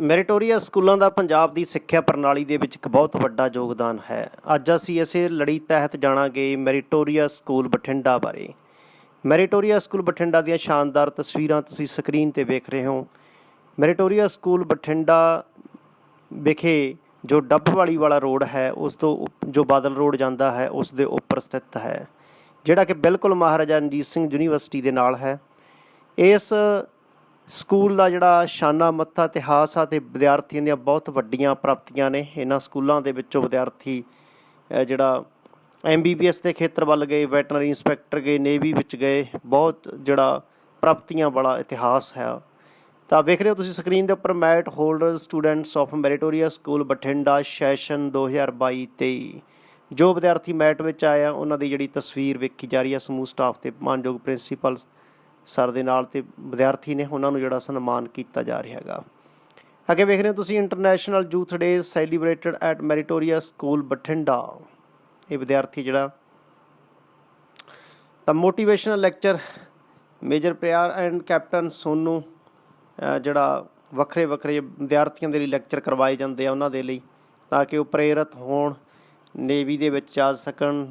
Meritorious ਸਕੂਲਾਂ ਦਾ ਪੰਜਾਬ ਦੀ ਸਿੱਖਿਆ ਪ੍ਰਣਾਲੀ ਦੇ ਵਿੱਚ ਇੱਕ ਬਹੁਤ ਵੱਡਾ ਯੋਗਦਾਨ ਹੈ। ਅੱਜ ਅਸੀਂ ਇਸੇ ਲੜੀ ਤਹਿਤ ਜਾਣਾਂਗੇ ਮੈਰੀਟੋਰੀਅਸ ਸਕੂਲ ਬਠਿੰਡਾ ਬਾਰੇ। ਮੈਰੀਟੋਰੀਅਸ ਸਕੂਲ ਬਠਿੰਡਾ ਦੀਆਂ ਸ਼ਾਨਦਾਰ ਤਸਵੀਰਾਂ ਤੁਸੀਂ ਸਕਰੀਨ ਤੇ ਵੇਖ ਰਹੇ ਹੋ। ਮੈਰੀਟੋਰੀਅਸ ਸਕੂਲ ਬਠਿੰਡਾ ਵਿਖੇ ਜੋ ਡੱਬਵਾਲੀ ਵਾਲਾ ਰੋਡ ਹੈ, ਉਸ ਤੋਂ ਉਪ- ਜੋ ਬਾਦਲ ਰੋਡ ਜਾਂਦਾ ਹੈ, ਉਸ ਦੇ ਉੱਪਰ ਸਥਿਤ ਹੈ, ਜਿਹੜਾ ਕਿ ਬਿਲਕੁਲ ਮਹਾਰਾਜਾ ਰਣਜੀਤ ਸਿੰਘ ਯੂਨੀਵਰਸਿਟੀ ਦੇ ਨਾਲ ਹੈ। ਇਸ ਸਕੂਲ ਦਾ ਜਿਹੜਾ ਸ਼ਾਨਾ ਮੱਥਾ ਇਤਿਹਾਸ ਆ ਤੇ ਵਿਦਿਆਰਥੀਆਂ ਦੀਆਂ ਬਹੁਤ ਵੱਡੀਆਂ ਪ੍ਰਾਪਤੀਆਂ ਨੇ। ਇਹਨਾਂ ਸਕੂਲਾਂ ਦੇ ਵਿੱਚੋਂ ਵਿਦਿਆਰਥੀ, ਅਹ, ਜਿਹੜਾ ਐਮਬੀਬੀਐਸ ਦੇ ਖੇਤਰ ਵੱਲ ਗਏ, ਵੈਟਰਨਰੀ ਇੰਸਪੈਕਟਰ ਗਏ, ਨੇਵੀ ਵਿੱਚ ਗਏ, ਬਹੁਤ ਜਿਹੜਾ ਪ੍ਰਾਪਤੀਆਂ ਵਾਲਾ ਇਤਿਹਾਸ ਹੈ। ਤਾਂ ਵੇਖ ਰਹੇ ਹੋ ਤੁਸੀਂ ਸਕਰੀਨ ਦੇ ਉੱਪਰ merit holder students of meritorious school Bathinda session 2022-23 ਜੋ ਵਿਦਿਆਰਥੀ ਮੈਰਿਟ ਵਿੱਚ ਆਇਆ ਉਹਨਾਂ ਦੀ ਜਿਹੜੀ ਤਸਵੀਰ ਵੇਖੀ ਜਾ ਰਹੀ ਹੈ ਸਮੂਹ ਸਟਾਫ ਤੇ ਮਾਨਯੋਗ ਪ੍ਰਿੰਸੀਪਲ ਸਰ ਦੇ ਨਾਲ ਤੇ ਵਿਦਿਆਰਥੀ ਨੇ ਉਹਨਾਂ ਨੂੰ ਜਿਹੜਾ ਸਨਮਾਨ ਕੀਤਾ ਜਾ ਰਿਹਾ ਹੈਗਾ। ਅੱਗੇ ਵੇਖ ਰਹੇ ਹੋ ਤੁਸੀਂ international youth day celebrated at meritorious school Bathinda. ਇਹ ਵਿਦਿਆਰਥੀ ਜਿਹੜਾ ਤਾਂ motivational lecture major Pyar and captain Sonu ਜਿਹੜਾ ਵੱਖਰੇ ਵੱਖਰੇ ਵਿਦਿਆਰਥੀਆਂ ਦੇ ਲਈ ਲੈਕਚਰ ਕਰਵਾਏ ਜਾਂਦੇ ਆ ਉਹਨਾਂ ਦੇ ਲਈ ਤਾਂ ਕਿ ਉਹ ਪ੍ਰੇਰਿਤ ਹੋਣ, ਨੇਵੀ ਦੇ ਵਿੱਚ ਜਾ ਸਕਣ,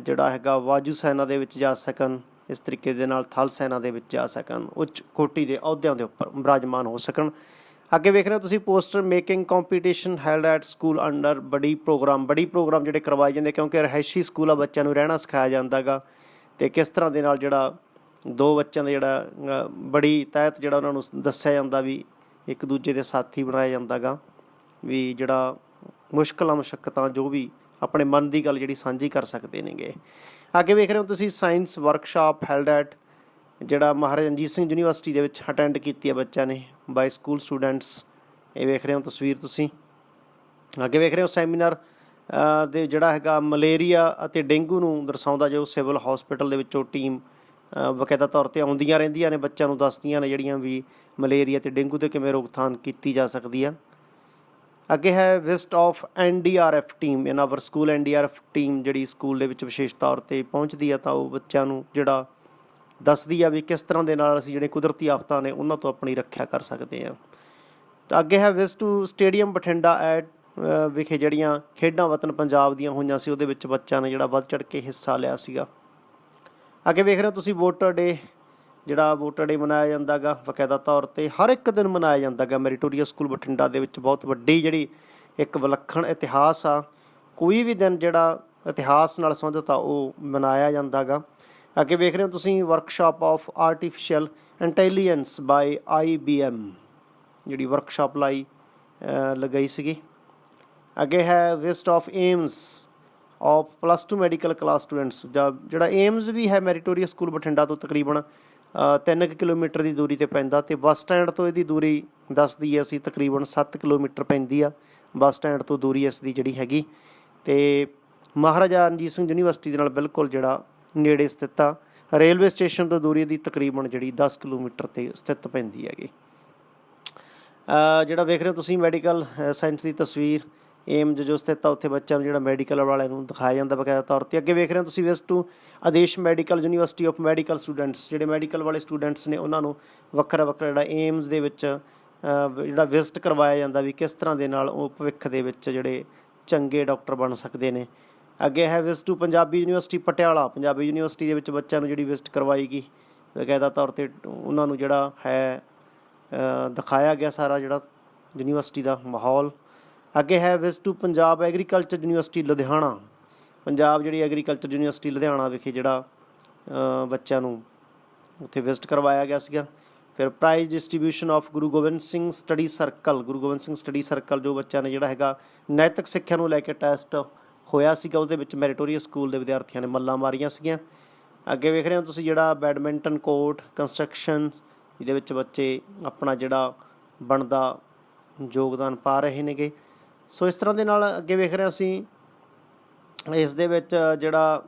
ਜਿਹੜਾ ਹੈਗਾ ਵਾਜੂ ਸੈਨਾ ਦੇ ਵਿੱਚ ਜਾ ਸਕਣ ਇਸ ਤਰੀਕੇ ਦੇ ਨਾਲ ਥਲ ਸੈਨਾ ਦੇ ਵਿੱਚ ਜਾ ਸਕਣ, ਉੱਚ ਕੋਟੀ ਦੇ ਅਹੁਦਿਆਂ ਦੇ ਉੱਪਰ ਬਿਰਾਜਮਾਨ ਹੋ ਸਕਣ। ਅੱਗੇ ਵੇਖ ਰਹੇ ਹੋ ਤੁਸੀਂ poster making competition held at school under buddy program buddy program ਜਿਹੜੇ ਕਰਵਾਏ ਜਾਂਦੇ ਕਿਉਂਕਿ ਰਹਿਸ਼ੀ ਸਕੂਲ ਆ ਬੱਚਿਆਂ ਨੂੰ ਰਹਿਣਾ ਸਿਖਾਇਆ ਜਾਂਦਾਗਾ। ਤੇ ਕਿਸ ਤਰ੍ਹਾਂ ਦੇ ਨਾਲ ਜਿਹੜਾ ਦੋ ਬੱਚਿਆਂ ਦਾ ਜਿਹੜਾ ਬੜੀ ਤਹਿਤ ਜਿਹੜਾ ਉਹਨਾਂ ਨੂੰ ਦੱਸਿਆ ਜਾਂਦਾ ਵੀ ਇੱਕ ਦੂਜੇ ਦੇ ਸਾਥੀ ਬਣਾਇਆ ਜਾਂਦਾਗਾ, ਵੀ ਜਿਹੜਾ ਮੁਸ਼ਕਲਾਂ ਮੁਸ਼ਕਲਾਂ ਜੋ ਵੀ ਆਪਣੇ ਮਨ ਦੀ ਗੱਲ ਜਿਹੜੀ ਸਾਂਝੀ ਕਰ ਸਕਦੇ ਨੇਗੇ। ਅੱਗੇ ਵੇਖ ਰਹੇ ਹੋ ਤੁਸੀਂ ਸਾਇੰਸ ਵਰਕਸ਼ਾਪ ਹੈਲਡ ਐਟ ਜਿਹੜਾ ਮਹਾਰਾਜਾ ਰਣਜੀਤ ਸਿੰਘ ਯੂਨੀਵਰਸਿਟੀ ਦੇ ਵਿੱਚ ਅਟੈਂਡ ਕੀਤੀ ਹੈ ਬੱਚਿਆਂ ਨੇ ਬਾਈ ਸਕੂਲ ਸਟੂਡੈਂਟਸ ਇਹ ਵੇਖ ਰਹੇ ਹੋ ਤਸਵੀਰ ਤੁਸੀਂ। ਅੱਗੇ ਵੇਖ ਰਹੇ ਹੋ ਸੈਮੀਨਾਰ ਦੇ ਜਿਹੜਾ ਹੈਗਾ ਮਲੇਰੀਆ ਅਤੇ ਡੇਂਗੂ ਨੂੰ ਦਰਸਾਉਂਦਾ ਜੋ ਸਿਵਲ ਹਸਪੀਟਲ ਦੇ ਵਿੱਚੋਂ ਟੀਮ ਬਕਾਇਦਾ ਤੌਰ ਤੇ ਆਉਂਦੀਆਂ ਰਹਿੰਦੀਆਂ ਨੇ, ਬੱਚਿਆਂ ਨੂੰ ਦੱਸਦੀਆਂ ਨੇ ਜਿਹੜੀਆਂ ਵੀ ਮਲੇਰੀਆ ਤੇ ਡੇਂਗੂ ਤੇ ਕਿਵੇਂ ਰੋਕਥਾਮ ਕੀਤੀ ਜਾ ਸਕਦੀ ਆ। ਅੱਗੇ ਹੈ visit of NDRF team. In our school NDRF team ਜਿਹੜੀ ਸਕੂਲ ਦੇ ਵਿੱਚ ਵਿਸ਼ੇਸ਼ ਤੌਰ ਤੇ ਪਹੁੰਚਦੀ ਆ, ਤਾਂ ਉਹ ਬੱਚਿਆਂ ਨੂੰ ਜਿਹੜਾ ਦੱਸਦੀ ਆ ਵੀ ਕਿਸ ਤਰ੍ਹਾਂ ਦੇ ਨਾਲ ਅਸੀਂ ਜਿਹੜੇ ਕੁਦਰਤੀ ਆਫਤਾਂ ਨੇ ਉਹਨਾਂ ਤੋਂ ਆਪਣੀ ਰੱਖਿਆ ਕਰ ਸਕਦੇ ਆ। ਤਾਂ ਅੱਗੇ ਹੈ visit to stadium Bathinda at ਵਿਖੇ ਜਿਹੜੀਆਂ ਖੇਡਾਂ ਵਤਨ ਪੰਜਾਬ ਦੀਆਂ ਹੋਈਆਂ ਸੀ, ਉਹਦੇ ਵਿੱਚ ਬੱਚਿਆਂ ਨੇ ਜਿਹੜਾ ਵੱਧ ਚੜ ਕੇ ਹਿੱਸਾ ਲਿਆ ਸੀਗਾ। ਅੱਗੇ ਵੇਖ ਰਹੇ ਹੋ ਤੁਸੀਂ ਵੋਟਰ ਡੇ ਜਿਹੜਾ ਵੋਟਰ ਡੇ ਮਨਾਇਆ ਜਾਂਦਾਗਾ ਬਕਾਇਦਾ ਤੌਰ ਤੇ ਹਰ ਇੱਕ ਦਿਨ ਮਨਾਇਆ ਜਾਂਦਾਗਾ। ਮੈਰੀਟੋਰੀਆ ਸਕੂਲ ਬਠਿੰਡਾ ਦੇ ਵਿੱਚ ਬਹੁਤ ਵੱਡੀ ਜਿਹੜੀ ਇੱਕ ਵਿਲੱਖਣ ਇਤਿਹਾਸ ਆ, ਕੋਈ ਵੀ ਦਿਨ ਜਿਹੜਾ ਇਤਿਹਾਸ ਨਾਲ ਸੰਬੰਧਿਤ ਆ, ਉਹ ਮਨਾਇਆ ਜਾਂਦਾਗਾ। ਅੱਗੇ ਵੇਖ ਰਹੇ ਹੋ ਤੁਸੀਂ workshop of artificial intelligence by IBM ਜਿਹੜੀ ਵਰਕਸ਼ਾਪ ਲਈ ਲਗਾਈ ਸੀਗੀ। ਅੱਗੇ ਹੈ visit of AIIMS of plus 2 medical class students ਜਿਹੜਾ ਏਮਸ ਵੀ ਹੈ ਮੈਰੀਟੋਰੀਅਸ ਸਕੂਲ ਬਠਿੰਡਾ ਤੋਂ ਤਕਰੀਬਨ 3 ਕਿਲੋਮੀਟਰ ਦੀ ਦੂਰੀ ਤੇ ਪੈਂਦਾ ਤੇ ਬੱਸ ਸਟੈਂਡ ਤੋਂ ਇਹਦੀ ਦੂਰੀ ਦੱਸਦੀ ਹੈ ਅਸੀਂ ਤਕਰੀਬਨ 7 ਕਿਲੋਮੀਟਰ ਪੈਂਦੀ ਆ। ਬੱਸ ਸਟੈਂਡ ਤੋਂ ਦੂਰੀ ਇਸ ਦੀ ਜਿਹੜੀ ਹੈਗੀ। ਤੇ ਮਹਾਰਾਜਾ ਰਣਜੀਤ ਸਿੰਘ ਯੂਨੀਵਰਸਿਟੀ ਦੇ ਨਾਲ ਬਿਲਕੁਲ ਜਿਹੜਾ ਨੇੜੇ ਸਥਿਤ ਆ। ਰੇਲਵੇ ਸਟੇਸ਼ਨ ਤੋਂ ਦੂਰੀ ਦੀ ਤਕਰੀਬਨ ਜਿਹੜੀ 10 ਕਿਲੋਮੀਟਰ ਤੇ ਸਥਿਤ ਪੈਂਦੀ ਹੈਗੀ। ਜਿਹੜਾ ਵੇਖ ਰਹੇ ਹੋ ਤੁਸੀਂ ਮੈਡੀਕਲ ਸਾਇੰਸ ਦੀ ਤਸਵੀਰ ਏਮਜ ਜੋ ਸਥਿਤ ਆ, ਉੱਥੇ ਬੱਚਿਆਂ ਨੂੰ ਜਿਹੜਾ ਮੈਡੀਕਲ ਵਾਲਿਆਂ ਨੂੰ ਦਿਖਾਇਆ ਜਾਂਦਾ ਬਕਾਇਦਾ ਤੌਰ ਤੇ। ਅੱਗੇ ਵੇਖ ਰਹੇ ਹੋ ਤੁਸੀਂ visit to Adesh medical, university of medical students, ਜਿਹੜੇ ਮੈਡੀਕਲ ਵਾਲੇ ਸਟੂਡੈਂਟਸ ਨੇ, ਉਹਨਾਂ ਨੂੰ ਵੱਖਰਾ ਵੱਖਰਾ ਜਿਹੜਾ ਏਮਜ਼ ਦੇ ਵਿੱਚ ਜਿਹੜਾ ਵਿਜ਼ਿਟ ਕਰਵਾਇਆ ਜਾਂਦਾ ਵੀ ਕਿਸ ਤਰ੍ਹਾਂ ਦੇ ਨਾਲ ਉਹ ਭਵਿੱਖ ਦੇ ਵਿੱਚ ਜਿਹੜੇ ਚੰਗੇ ਡਾਕਟਰ ਬਣ ਸਕਦੇ ਨੇ। ਅੱਗੇ ਹੈ visit to Punjabi university Patiala. Punjabi university ਦੇ ਵਿੱਚ ਬੱਚਿਆਂ ਨੂੰ ਜਿਹੜੀ ਵਿਜ਼ਿਟ ਕਰਵਾਈ ਗਈ ਬਕਾਇਦਾ ਤੌਰ ਤੇ ਉਹਨਾਂ ਨੂੰ ਜਿਹੜਾ ਹੈ ਦਿਖਾਇਆ ਗਿਆ ਸਾਰਾ ਜਿਹੜਾ ਯੂਨੀਵਰਸਿਟੀ ਦਾ ਮਾਹੌਲ। ਅੱਗੇ ਹੈ visit to Punjab agriculture university Ludhiana. Punjab ਜਿਹੜੀ ਐਗਰੀਕਲਚਰ ਯੂਨੀਵਰਸਿਟੀ ਲੁਧਿਆਣਾ ਵਿਖੇ ਜਿਹੜਾ ਬੱਚਿਆਂ ਨੂੰ ਉੱਥੇ ਵਿਜ਼ਿਟ ਕਰਵਾਇਆ ਗਿਆ ਸੀਗਾ। ਫਿਰ prize distribution of Guru Gobind Singh study circle Guru Gobind Singh study circle ਜੋ ਬੱਚਿਆਂ ਨੇ ਜਿਹੜਾ ਹੈਗਾ ਨੈਤਿਕ ਸਿੱਖਿਆ ਨੂੰ ਲੈ ਕੇ ਟੈਸਟ ਹੋਇਆ ਸੀਗਾ, ਉਹਦੇ ਵਿੱਚ ਮੈਰੀਟੋਰੀਅਸ ਸਕੂਲ ਦੇ ਵਿਦਿਆਰਥੀਆਂ ਨੇ ਮੱਲਾਂ ਮਾਰੀਆਂ ਸੀਗੀਆਂ। ਅੱਗੇ ਵੇਖ ਰਹੇ ਹੋ ਤੁਸੀਂ ਜਿਹੜਾ ਬੈਡਮਿੰਟਨ ਕੋਰਟ ਕੰਸਟਰਕਸ਼ਨ ਇਹਦੇ ਵਿੱਚ ਬੱਚੇ ਆਪਣਾ ਜਿਹੜਾ ਬਣਦਾ ਯੋਗਦਾਨ ਪਾ ਰਹੇ ਨੇਗੇ। ਸੋ ਇਸ ਤਰ੍ਹਾਂ ਦੇ ਨਾਲ ਅੱਗੇ ਵੇਖ ਰਹੇ ਅਸੀਂ, ਇਸ ਦੇ ਵਿੱਚ ਜਿਹੜਾ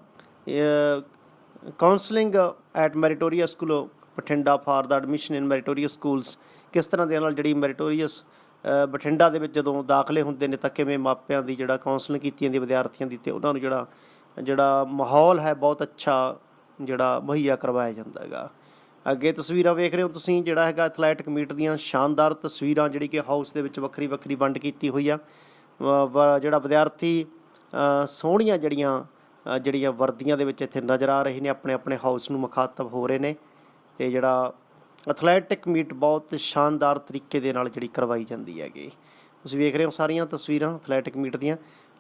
counselling at meritorious school Bathinda for the admission in meritorious schools ਕਿਸ ਤਰ੍ਹਾਂ ਦੇ ਨਾਲ ਜਿਹੜੀ ਮੈਰੀਟੋਰੀਅਸ ਬਠਿੰਡਾ ਦੇ ਵਿੱਚ ਜਦੋਂ ਦਾਖਲੇ ਹੁੰਦੇ ਨੇ ਤਾਂ ਕਿਵੇਂ ਮਾਪਿਆਂ ਦੀ ਜਿਹੜਾ ਕਾਉਂਸਲਿੰਗ ਕੀਤੀ ਜਾਂਦੀ ਵਿਦਿਆਰਥੀਆਂ ਦੀ ਤੇ ਉਹਨਾਂ ਨੂੰ ਜਿਹੜਾ ਜਿਹੜਾ ਮਾਹੌਲ ਹੈ, ਬਹੁਤ ਅੱਛਾ ਜਿਹੜਾ ਮੁਹੱਈਆ ਕਰਵਾਇਆ ਜਾਂਦਾ ਹੈਗਾ। ਅੱਗੇ ਤਸਵੀਰਾਂ ਵੇਖ ਰਹੇ ਹੋ ਤੁਸੀਂ, ਜਿਹੜਾ ਹੈਗਾ ਐਥਲੈਟਿਕ ਮੀਟ ਦੀਆਂ ਸ਼ਾਨਦਾਰ ਤਸਵੀਰਾਂ, ਜਿਹੜੀ ਕਿ ਹਾਊਸ ਦੇ ਵਿੱਚ ਵੱਖਰੀ ਵੱਖਰੀ ਵੰਡ ਕੀਤੀ ਹੋਈ ਆ। ਵ- ਜਿਹੜਾ ਵਿਦਿਆਰਥੀ ਸੋਹਣੀਆਂ ਜਿਹੜੀਆਂ ਜਿਹੜੀਆਂ ਵਰਦੀਆਂ ਦੇ ਵਿੱਚ ਇੱਥੇ ਨਜ਼ਰ ਆ ਰਹੇ ਨੇ, ਆਪਣੇ ਆਪਣੇ ਹਾਊਸ ਨੂੰ ਮੁਖਾਤਬ ਹੋ ਰਹੇ ਨੇ। ਤੇ ਜਿਹੜਾ ਐਥਲੈਟਿਕ ਮੀਟ ਬਹੁਤ ਸ਼ਾਨਦਾਰ ਤਰੀਕੇ ਦੇ ਨਾਲ ਜਿਹੜੀ ਕਰਵਾਈ ਜਾਂਦੀ ਹੈਗੀ। ਤੁਸੀਂ ਵੇਖ ਰਹੇ ਹੋ ਸਾਰੀਆਂ ਤਸਵੀਰਾਂ ਐਥਲੈਟਿਕ ਮੀਟ ਦੀਆਂ।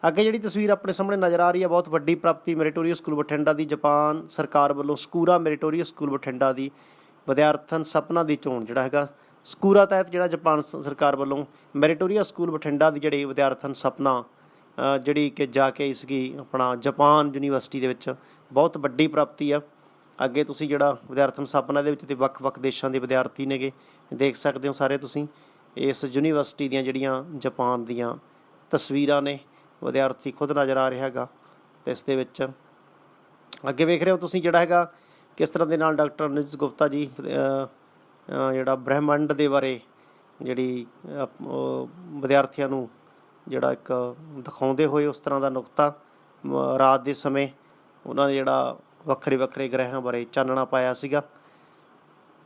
ਅੱਗੇ ਜਿਹੜੀ ਤਸਵੀਰ ਆਪਣੇ ਸਾਹਮਣੇ ਨਜ਼ਰ ਆ ਰਹੀ ਹੈ, ਬਹੁਤ ਵੱਡੀ ਪ੍ਰਾਪਤੀ ਮੈਰੀਟੋਰੀਅਸ ਸਕੂਲ ਬਠਿੰਡਾ ਦੀ, ਜਾਪਾਨ ਸਰਕਾਰ ਵੱਲੋਂ ਸਕੂਰਾ ਮੈਰੀਟੋਰੀਅਸ ਸਕੂਲ ਬਠਿੰਡਾ ਦੀ ਵਿਦਿਆਰਥਣ ਸਪਨਾ ਦੀ ਚੋਣ ਜਿਹੜਾ ਹੈਗਾ, ਸਕੂਰਾ ਤਹਿਤ ਜਿਹੜਾ ਜਾਪਾਨ ਸ- ਸਰਕਾਰ ਵੱਲੋਂ ਮੈਰੀਟੋਰੀਅਸ ਸਕੂਲ ਬਠਿੰਡਾ ਦੀ ਜਿਹੜੀ ਵਿਦਿਆਰਥਣ ਸਪਨਾ ਜਿਹੜੀ ਕਿ ਜਾ ਕੇ ਇਸਗੀ ਆਪਣਾ ਜਾਪਾਨ ਯੂਨੀਵਰਸਿਟੀ ਦੇ ਵਿੱਚ ਬਹੁਤ ਵੱਡੀ ਪ੍ਰਾਪਤੀ ਆ। ਅੱਗੇ ਤੁਸੀਂ ਜਿਹੜਾ ਵਿਦਿਆਰਥਣ ਸਪਨਾ ਦੇ ਵਿੱਚ ਤੇ ਵੱਖ-ਵੱਖ ਦੇਸ਼ਾਂ ਦੇ ਵਿਦਿਆਰਥੀ ਨੇਗੇ, ਦੇਖ ਸਕਦੇ ਹੋ ਸਾਰੇ ਤੁਸੀਂ। ਇਸ ਯੂਨੀਵਰਸਿਟੀ ਦੀਆਂ ਜਿਹੜੀਆਂ ਜਾਪਾਨ ਦੀਆਂ ਤਸਵੀਰਾਂ ਨੇ ਵਿਦਿਆਰਥੀ ਖੁਦ ਨਜ਼ਰ ਆ ਰਿਹਾ ਹੈਗਾ ਤੇ ਇਸ ਦੇ ਵਿੱਚ ਅੱਗੇ ਵੇਖ ਰਹੇ ਹੋ ਤੁਸੀਂ ਜਿਹੜਾ ਹੈਗਾ ਕਿਸ ਤਰ੍ਹਾਂ ਦੇ ਨਾਲ ਡਾਕਟਰ ਨਿਜ ਗੁਪਤਾ ਜੀ ਜਿਹੜਾ ਬ੍ਰਹਿਮੰਡ ਦੇ ਬਾਰੇ ਜਿਹੜੀ ਵਿਦਿਆਰਥੀਆਂ ਨੂੰ ਜਿਹੜਾ ਇੱਕ ਦਿਖਾਉਂਦੇ ਹੋਏ ਉਸ ਤਰ੍ਹਾਂ ਦਾ ਨੁਕਤਾ ਰਾਤ ਦੇ ਸਮੇਂ ਉਹਨਾਂ ਨੇ ਜਿਹੜਾ ਵੱਖਰੇ ਵੱਖਰੇ ਗ੍ਰਹਿਆਂ ਬਾਰੇ ਚਾਨਣਾ ਪਾਇਆ ਸੀਗਾ।